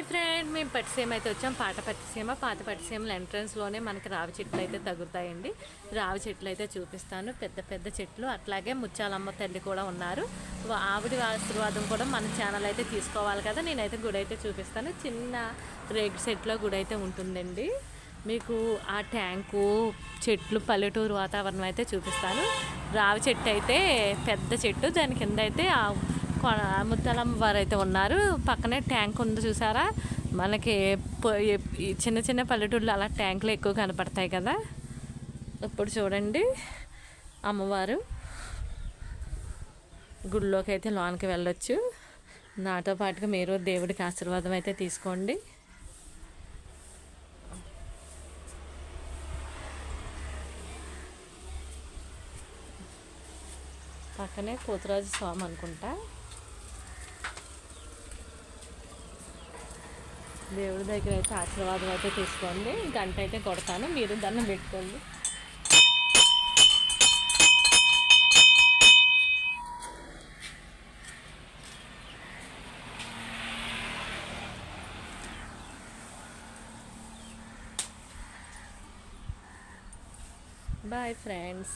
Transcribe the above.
Hi friend మేము పట్టిసీమ అయితే వచ్చాం. పాట పట్టిసీమ పాత పట్టిసీమల ఎంట్రన్స్లోనే మనకి రావి చెట్లు అయితే తగులుతాయండి. రావి చెట్లు అయితే చూపిస్తాను. పెద్ద పెద్ద చెట్లు అట్లాగే ముచ్చాలమ్మ తల్లి కూడా ఉన్నారు. ఆవిడ ఆశీర్వాదం కూడా మన ఛానల్ అయితే తీసుకోవాలి కదా. నేనైతే గుడి అయితే చూపిస్తాను. చిన్న రేగు సెట్లో గుడి అయితే ఉంటుందండి. మీకు ఆ ట్యాంకు చెట్లు పల్లెటూరు వాతావరణం అయితే చూపిస్తాను. రావి చెట్టు అయితే పెద్ద చెట్టు. దాని కింద అయితే ముత్యాలమ్మ వారు అయితే ఉన్నారు. పక్కనే ట్యాంక్ ఉంది చూసారా? మనకి ఈ చిన్న చిన్న పల్లెటూర్లో అలా ట్యాంకులు ఎక్కువ కనపడతాయి కదా? ఇప్పుడు చూడండి అమ్మవారు. గుడిలోకి అయితే లోనికి వెళ్ళొచ్చు. నాతో పాటుగా మీరు దేవుడికి ఆశీర్వాదం అయితే తీసుకోండి. పక్కనే పోతురాజు స్వామి అనుకుంటా. దేవుడి దగ్గర అయితే ఆశీర్వాదం అయితే తీసుకోండి. గంట అయితే కొడతాను. మీరు దండం పెట్టుకోండి. Bye friends